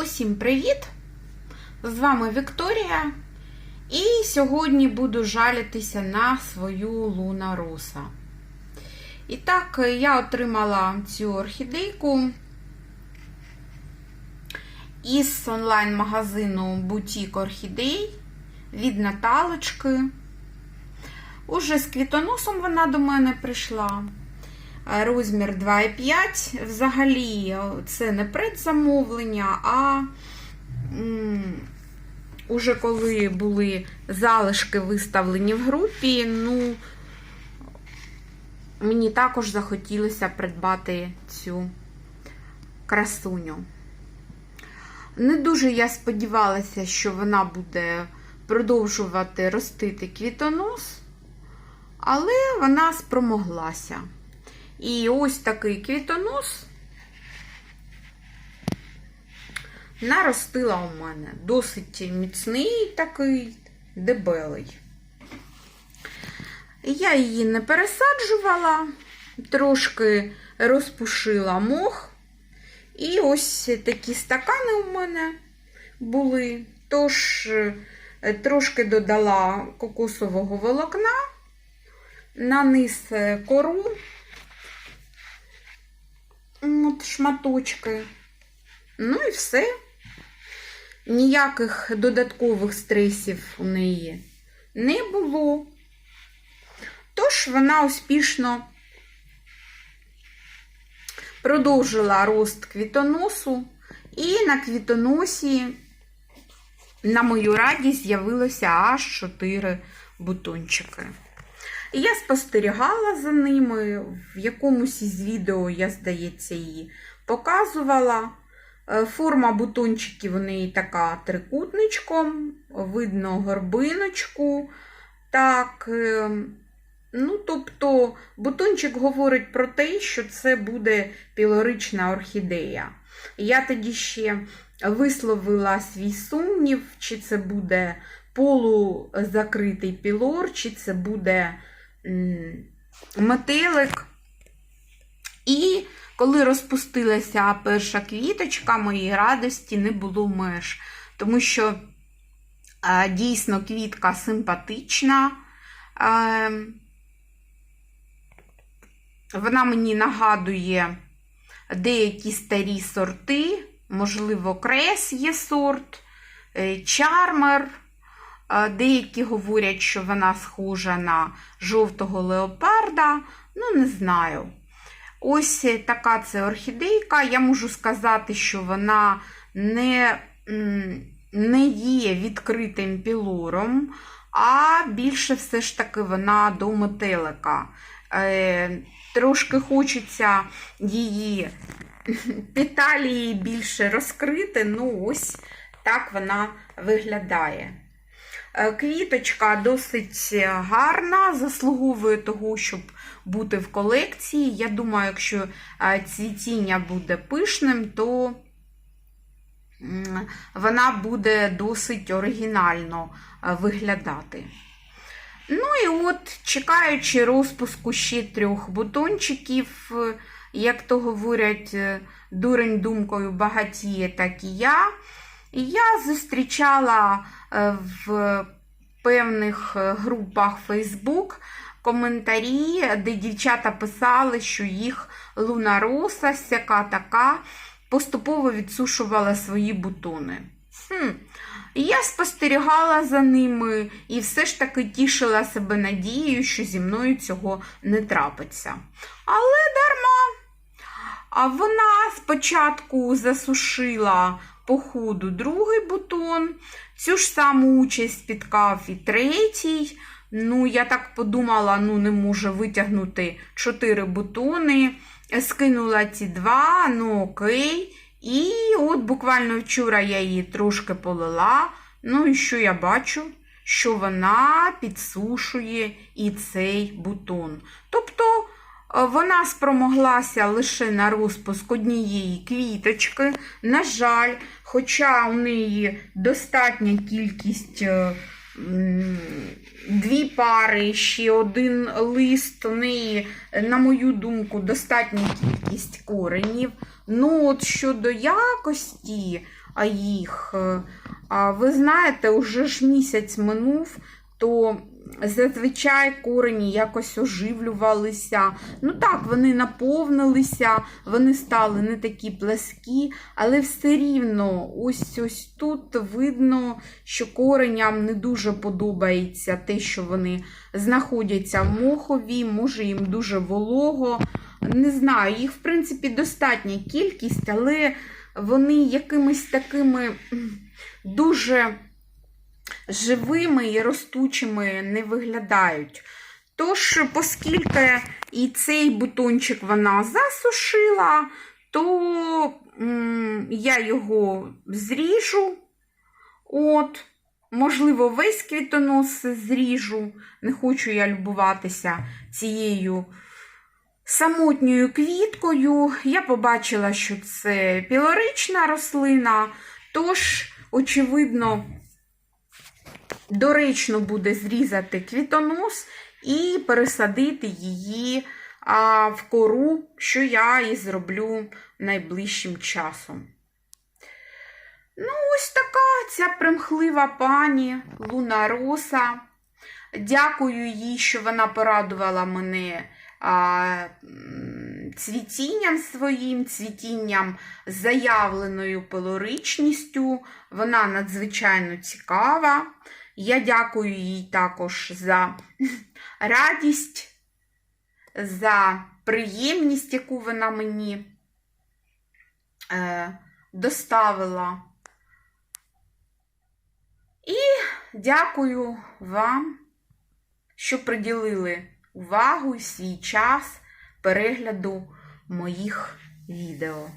Усім привіт! З вами Вікторія. І сьогодні буду жалітися на свою Луна Роса. І так, я отримала цю орхідейку із онлайн-магазину Бутік Орхідей від Наталочки. Уже з квітоносом вона до мене прийшла. Розмір 2,5. Взагалі, це не предзамовлення, а м, уже коли були залишки виставлені в групі, ну, мені також захотілося придбати цю красуню. Не дуже я сподівалася, що вона буде продовжувати ростити квітонос, але вона спромоглася. І ось такий квітонос наростила у мене. Досить міцний такий, дебелий. Я її не пересаджувала, трошки розпушила мох. І ось такі стакани у мене були. Тож трошки додала кокосового волокна, наниз кору от шматочки. Ну і все. Ніяких додаткових стресів у неї не було. Тож вона успішно продовжила рост квітоносу, і на квітоносі, на мою радість, з'явилося аж 4 бутончики. І я спостерігала за ними. В якомусь із відео, я, здається, її показувала. Форма бутончиків у неї така трикутничком, видно горбиночку. Так, ну, тобто, бутончик говорить про те, що це буде пілорична орхідея. Я тоді ще висловила свій сумнів, чи це буде полузакритий пілор, чи це буде метелик. І коли розпустилася перша квіточка, моєї радості не було меж. Тому що дійсно квітка симпатична. Вона мені нагадує деякі старі сорти, можливо, крес є сорт, чармер. Деякі говорять, що вона схожа на жовтого леопарда. Ну, не знаю. Ось така це орхідейка. Я можу сказати, що вона не не є відкритим пілором, а більше все ж таки вона до метелика. Е, Трошки хочеться її петалії більше розкрити. Ну, ось так вона виглядає. Квіточка досить гарна, заслуговує того, щоб бути в колекції. Я думаю, якщо цвітіння буде пишним, то вона буде досить оригінально виглядати. Ну і от, чекаючи розпуску ще трьох бутончиків, як то говорять, дурень думкою багатіє, так і я. Я зустрічала в певних групах Facebook коментарі, де дівчата писали, що їх луна роса, сяка така, поступово відсушувала свої бутони. Хм. Я спостерігала за ними і все ж таки тішила себе надією, що зі мною цього не трапиться. Але дарма. А вона спочатку засушила по ходу другий бутон, цю ж саму участь спіткав і третій. Ну, я так подумала, ну, не можу витягнути чотири бутони. Скинула ці два, ну окей. І от буквально вчора я її трошки полила. Ну, і що я бачу? Що вона підсушує і цей бутон. Тобто вона спромоглася лише на розпуск однієї квіточки. На жаль, хоча у неї достатня кількість дві пари, ще один лист. У неї, на мою думку, достатня кількість коренів. Ну, от щодо якості їх, е, ви знаєте, уже ж місяць минув, то зазвичай корені якось оживлювалися. Ну так, вони наповнилися, вони стали не такі пласкі, але все рівно ось ось тут видно, що кореням не дуже подобається те, що вони знаходяться в мохові, може їм дуже волого. Не знаю, їх, в принципі, достатня кількість, але вони якимись такими дуже живими і ростучими не виглядають. Тож, оскільки і цей бутончик вона засушила, то я його зріжу. От, можливо, весь квітонос зріжу. Не хочу я любуватися цією самотньою квіткою. Я побачила, що це пілорична рослина, тож, очевидно, доречно буде зрізати квітонос і пересадити її а, в кору, що я і зроблю найближчим часом. Ну, ось така ця примхлива пані Луна Роса. Дякую їй, що вона порадувала мене а, цвітінням своїм, цвітінням заявленою пилоричністю. Вона надзвичайно цікава. Я дякую їй також за радість, за приємність, яку вона мені е, доставила. І дякую вам, що приділили увагу і свій час перегляду моїх відео.